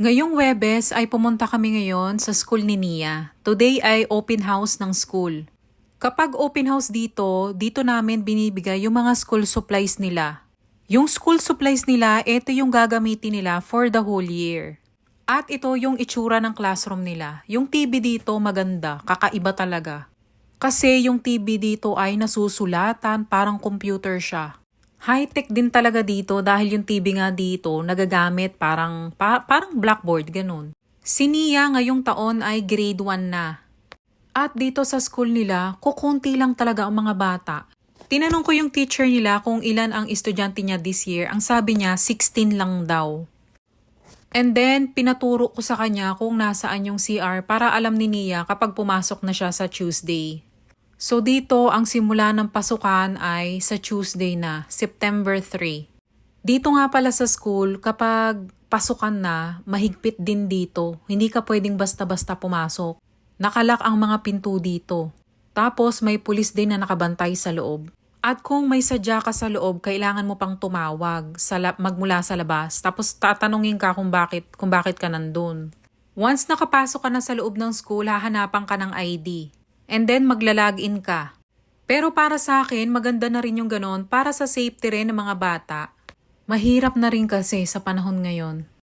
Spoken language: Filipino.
Ngayong Webes ay pumunta kami ngayon sa school ni Nia. Today ay open house ng school. Kapag open house dito, dito namin binibigay yung mga school supplies nila. Yung school supplies nila, ito yung gagamitin nila for the whole year. At ito yung itsura ng classroom nila. Yung TV dito maganda, kakaiba talaga. Kasi yung TV dito ay nasusulatan, parang computer siya. High-tech din talaga dito dahil yung TV nga dito nagagamit parang, pa- parang blackboard, ganun. Si Nia ngayong taon ay grade 1 na. At dito sa school nila, kukunti lang talaga ang mga bata. Tinanong ko yung teacher nila kung ilan ang estudyante niya this year. Ang sabi niya, 16 lang daw. And then, pinaturo ko sa kanya kung nasaan yung CR para alam ni Nia kapag pumasok na siya sa Tuesday. So dito, ang simula ng pasukan ay sa Tuesday na, September 3. Dito nga pala sa school, kapag pasukan na, mahigpit din dito. Hindi ka pwedeng basta-basta pumasok. Nakalak ang mga pinto dito. Tapos may pulis din na nakabantay sa loob. At kung may sadya ka sa loob, kailangan mo pang tumawag, sa la- magmula sa labas. Tapos tatanungin ka kung bakit, kung bakit ka nandun. Once nakapasok ka na sa loob ng school, hahanapan ka ng ID. And then magla-login ka. Pero para sa akin, maganda na rin yung ganon para sa safety rin ng mga bata. Mahirap na rin kasi sa panahon ngayon.